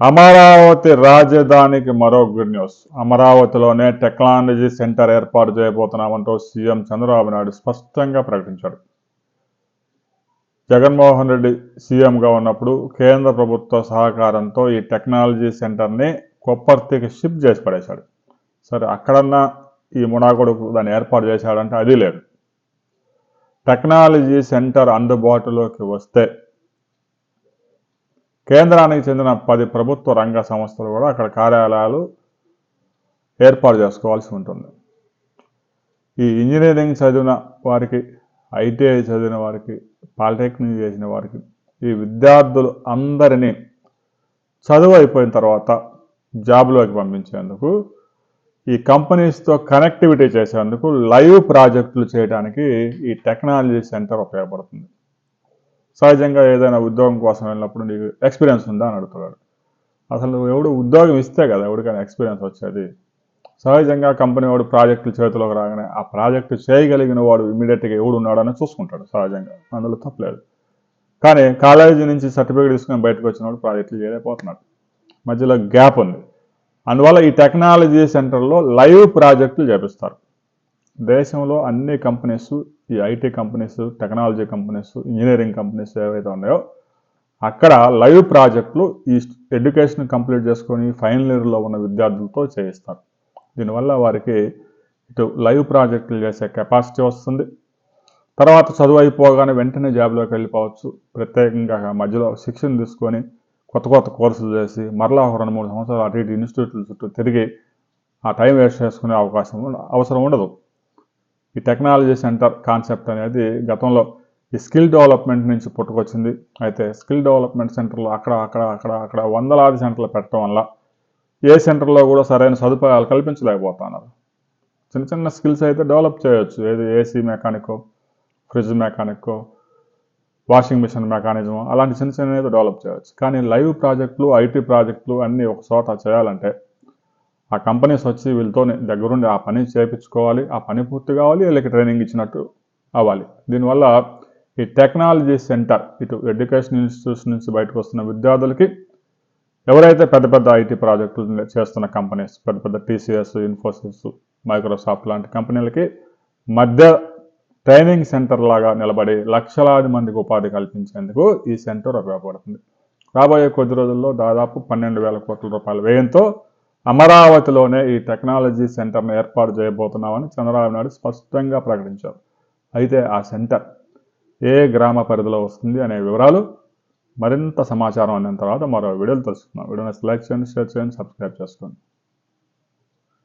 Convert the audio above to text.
అమరావతి రాజధానికి మరో good news. అమరావతిలోనే టెక్నాలజీ సెంటర్ ఏర్పాటు చేయబోతున్నామంటూ సీఎం చంద్రబాబు నాయుడు స్పష్టంగా ప్రకటించాడు. జగన్మోహన్ రెడ్డి సీఎంగా ఉన్నప్పుడు కేంద్ర ప్రభుత్వ సహకారంతో ఈ టెక్నాలజీ సెంటర్ని కొప్పర్తికి షిఫ్ట్ చేసి పడేశాడు. సరే అక్కడన్నా ఈ మునాకొడుకు దాన్ని ఏర్పాటు చేశాడంటే అది లేదు. టెక్నాలజీ సెంటర్ అందుబాటులోకి వస్తే కేంద్రానికి చెందిన పది ప్రభుత్వ రంగ సంస్థలు కూడా అక్కడ కార్యాలయాలు ఏర్పాటు చేసుకోవాల్సి ఉంటుంది. ఈ ఇంజనీరింగ్ చదివిన వారికి ఐటీఐ చదివిన వారికి పాలిటెక్నిక్ చేసిన వారికి ఈ విద్యార్థులు అందరినీ చదువు అయిపోయిన తర్వాత జాబ్లోకి పంపించేందుకు ఈ కంపెనీస్తో కనెక్టివిటీ చేసేందుకు లైవ్ ప్రాజెక్టులు చేయడానికి ఈ టెక్నాలజీ సెంటర్ ఉపయోగపడుతుంది. సహజంగా ఏదైనా ఉద్యోగం కోసం వెళ్ళినప్పుడు నీకు ఎక్స్పీరియన్స్ ఉందా అని అడుగుతున్నాడు అసలు ఎవడు ఉద్యోగం ఇస్తే కదా ఎవరికైనా ఎక్స్పీరియన్స్ వచ్చేది. సహజంగా కంపెనీ వాడు ప్రాజెక్టులు చేతిలోకి రాగానే ఆ ప్రాజెక్టు చేయగలిగిన వాడు ఇమీడియట్గా ఎవడు ఉన్నాడని చూసుకుంటాడు సహజంగా. అందులో తప్పలేదు కానీ కాలేజీ నుంచి సర్టిఫికేట్ తీసుకుని బయటకు వచ్చిన ప్రాజెక్టులు చేయలేకపోతున్నాడు. మధ్యలో గ్యాప్ ఉంది. అందువల్ల ఈ టెక్నాలజీ సెంటర్లో లైవ్ ప్రాజెక్టులు చేపిస్తారు. దేశంలో అన్ని కంపెనీస్ ఈ IT companies technology companies engineering companies ఏవైతే ఉన్నాయో అక్కడ లైవ్ ప్రాజెక్టులు ఈ ఎడ్యుకేషన్ కంప్లీట్ చేసుకొని ఫైనల్ ఇయర్లో ఉన్న విద్యార్థులతో చేయిస్తారు. దీనివల్ల వారికి ఇటు లైవ్ ప్రాజెక్టులు చేసే కెపాసిటీ వస్తుంది. తర్వాత చదువు అయిపోగానే వెంటనే జాబ్లోకి వెళ్ళిపోవచ్చు. ప్రత్యేకంగా మధ్యలో శిక్షణ తీసుకొని కొత్త కొత్త కోర్సులు చేసి మరలా ఒక రెండు మూడు సంవత్సరాలు అటు ఇటు ఇన్స్టిట్యూట్ల చుట్టూ తిరిగి ఆ టైం వేస్ట్ చేసుకునే అవకాశం అవసరం ఉండదు. ఈ టెక్నాలజీ సెంటర్ కాన్సెప్ట్ అనేది గతంలో ఈ స్కిల్ డెవలప్మెంట్ నుంచి పుట్టుకొచ్చింది. అయితే స్కిల్ డెవలప్మెంట్ సెంటర్లు అక్కడ అక్కడ అక్కడ అక్కడ వందలాది సెంటర్లు పెట్టడం వల్ల ఏ సెంటర్లో కూడా సరైన సదుపాయాలు కల్పించలేకపోతున్నారు. చిన్న చిన్న స్కిల్స్ అయితే డెవలప్ చేయొచ్చు. ఏది ఏసీ మెకానికో ఫ్రిడ్జ్ మెకానికో వాషింగ్ మిషన్ మెకానిజం అలాంటి చిన్న చిన్న అయితే డెవలప్ చేయవచ్చు కానీ లైవ్ ప్రాజెక్టులు ఐటీ ప్రాజెక్టులు అన్నీ ఒక చోట చేయాలంటే ఆ కంపెనీస్ వచ్చి వీళ్ళతో దగ్గరుండి ఆ పని చేయించుకోవాలి ఆ పని పూర్తి కావాలి వీళ్ళకి ట్రైనింగ్ ఇచ్చినట్టు అవ్వాలి. దీనివల్ల ఈ టెక్నాలజీ సెంటర్ ఇటు ఎడ్యుకేషన్ ఇన్స్టిట్యూషన్ నుంచి బయటకు వస్తున్న విద్యార్థులకి ఎవరైతే పెద్ద పెద్ద ఐటీ ప్రాజెక్టులు చేస్తున్న కంపెనీస్ పెద్ద పెద్ద టీసీఎస్ ఇన్ఫోసిస్ మైక్రోసాఫ్ట్ లాంటి కంపెనీలకి మధ్య ట్రైనింగ్ సెంటర్ లాగా నిలబడి లక్షలాది మందికి ఉపాధి కల్పించేందుకు ఈ సెంటర్ ఉపయోగపడుతుంది. రాబోయే కొద్ది రోజుల్లో దాదాపు పన్నెండు వేల కోట్ల రూపాయల వ్యయంతో అమరావతిలోనే ఈ టెక్నాలజీ సెంటర్ను ఏర్పాటు చేయబోతున్నామని చంద్రబాబు నాయుడు స్పష్టంగా ప్రకటించారు. అయితే ఆ సెంటర్ ఏ గ్రామ పరిధిలో వస్తుంది అనే వివరాలు మరింత సమాచారం అందిన తర్వాత మరో వీడియోలు తెలుసుకుందాం. వీడియోని లైక్ చేయండి షేర్ చేయండి సబ్స్క్రైబ్ చేసుకోండి.